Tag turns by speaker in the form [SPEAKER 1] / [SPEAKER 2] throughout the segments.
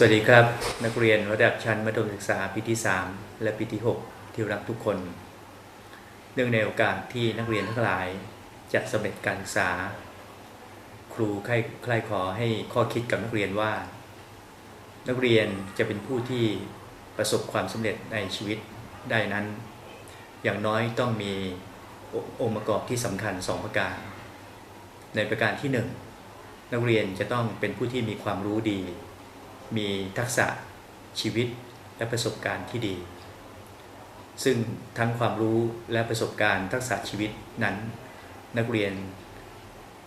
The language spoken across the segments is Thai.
[SPEAKER 1] สวัสดีครับ นักเรียนระดับชั้นมัธยมศึกษาปีที่ 3 และปีที่ 6 ที่รักทุกคน เนื่องในโอกาสที่นักเรียนทั้งหลายจะสำเร็จการศึกษา ครูใคร่ใครขอให้ข้อคิดกับนักเรียนว่า นักเรียนจะเป็นผู้ที่ประสบความสำเร็จในชีวิตได้นั้น อย่างน้อยต้องมีองค์ประกอบที่สำคัญ 2 ประการ ในประการที่ 1 นักเรียนจะต้องเป็นผู้ที่มีความรู้ดี มีทักษะชีวิตและประสบการณ์ที่ดี ซึ่งทั้งความรู้และประสบการณ์ทักษะชีวิตนั้น นักเรียน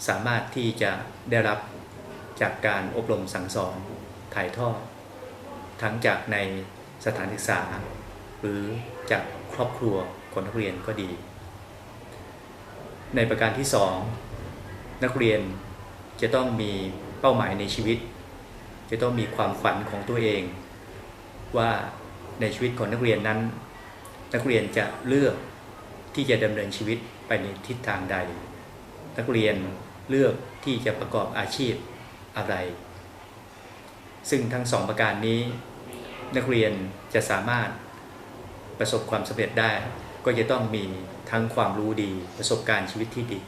[SPEAKER 1] สามารถที่จะได้รับจากการอบรมสั่งสอนถ่ายทอด ทั้งจากในสถานศึกษา หรือจากครอบครัวของนักเรียนก็ดี ในประการที่ 2 นักเรียนจะต้องมีเป้าหมายในชีวิต จะต้องมีความฝันของตัวเอง ว่าในชีวิตของนักเรียนนั้น นักเรียนจะเลือกที่จะดำเนินชีวิตไปในทิศทางใด นักเรียนเลือกที่จะประกอบอาชีพอะไร ซึ่งทั้งสองประการนี้ นักเรียนจะสามารถประสบความสำเร็จได้ ก็จะต้องมีทั้งความรู้ดีประสบการณ์ชีวิตที่ดี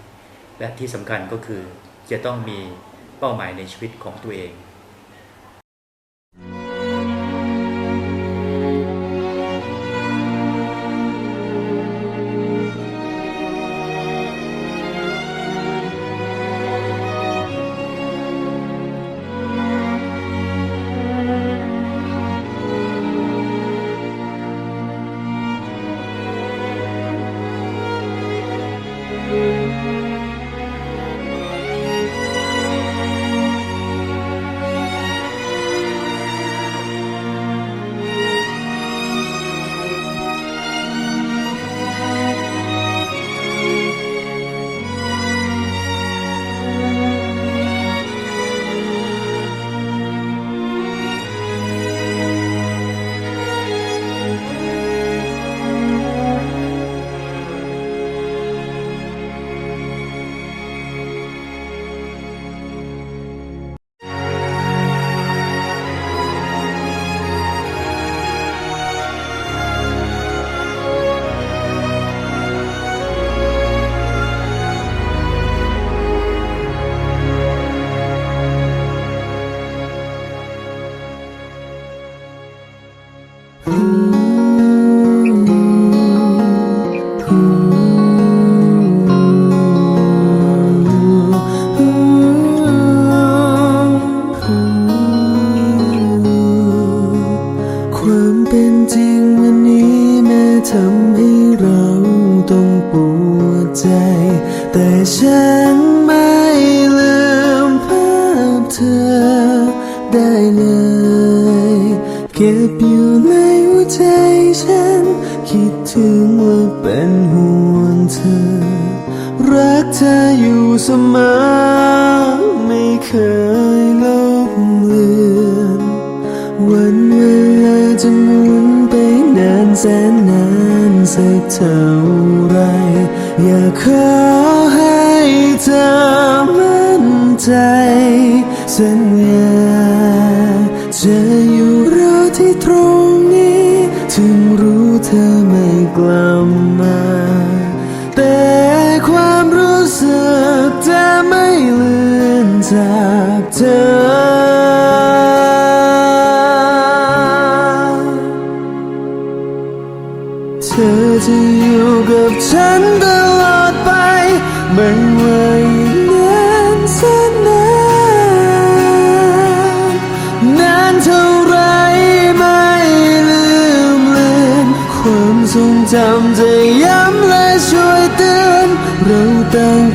[SPEAKER 1] และที่สำคัญก็คือจะต้องมีเป้าหมายในชีวิตของตัวเอง
[SPEAKER 2] แต่ฉันไม่ลืมภาพเธอได้เลย เก็บอยู่ในหัวใจฉัน คิดถึงว่าเป็นห่วงเธอ รักเธออยู่เสมอ ไม่เคยลบเลือนวันเวลาจะหมุนไปนานแสนนานสักเท่าไร อยากขอให้เธอมั่นใจสัญญาจะอยู่รอที่ตรงนี้ ถึงรู้เธอไม่กลับมา แต่ความรู้สึกจะไม่เลือนจากเธอ เ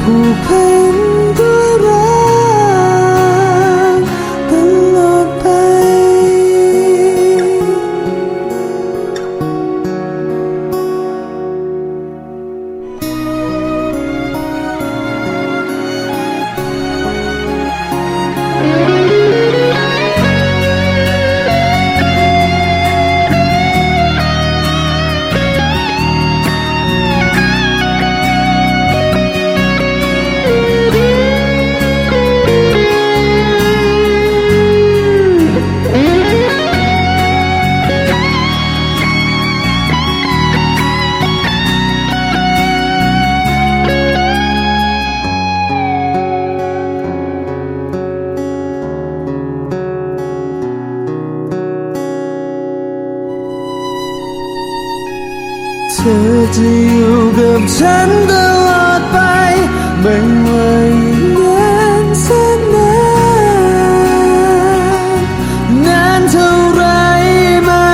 [SPEAKER 2] จะอยู่กับฉันตลอดไปไม่ว่าอีกนแสนนานนานเท่าไรไม่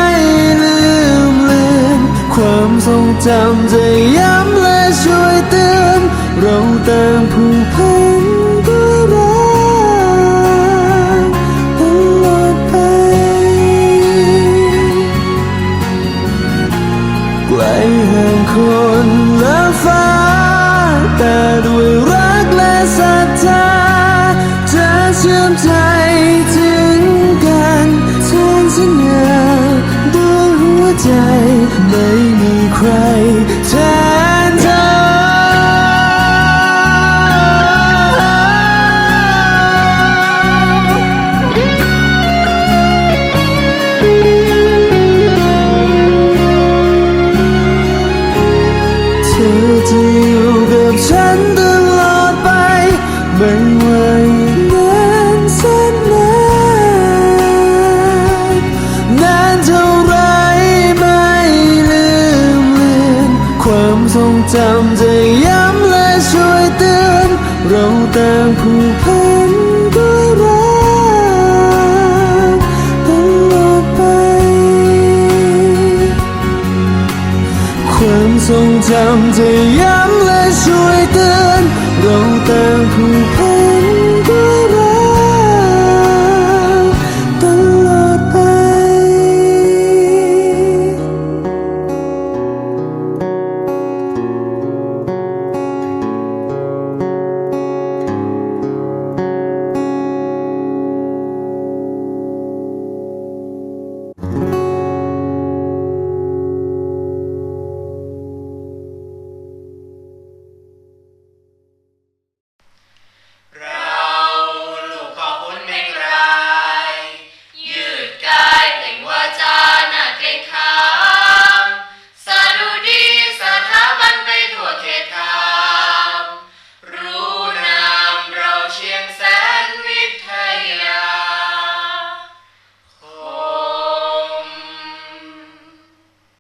[SPEAKER 2] ลืมเลือนความทรงจำจะย้ำและช่วยเตือนเราต่างผูกพัน จะอยู่กับฉันตลอดไปไม่ว่าอีกนานแสนนานนานเท่าไรไม่ลืมเลือนความทรงจำจะย้ำและช่วยเตือนเราต่างผูกพัน ความทรงจำจะย้ำและช่วยเตือนเราเติ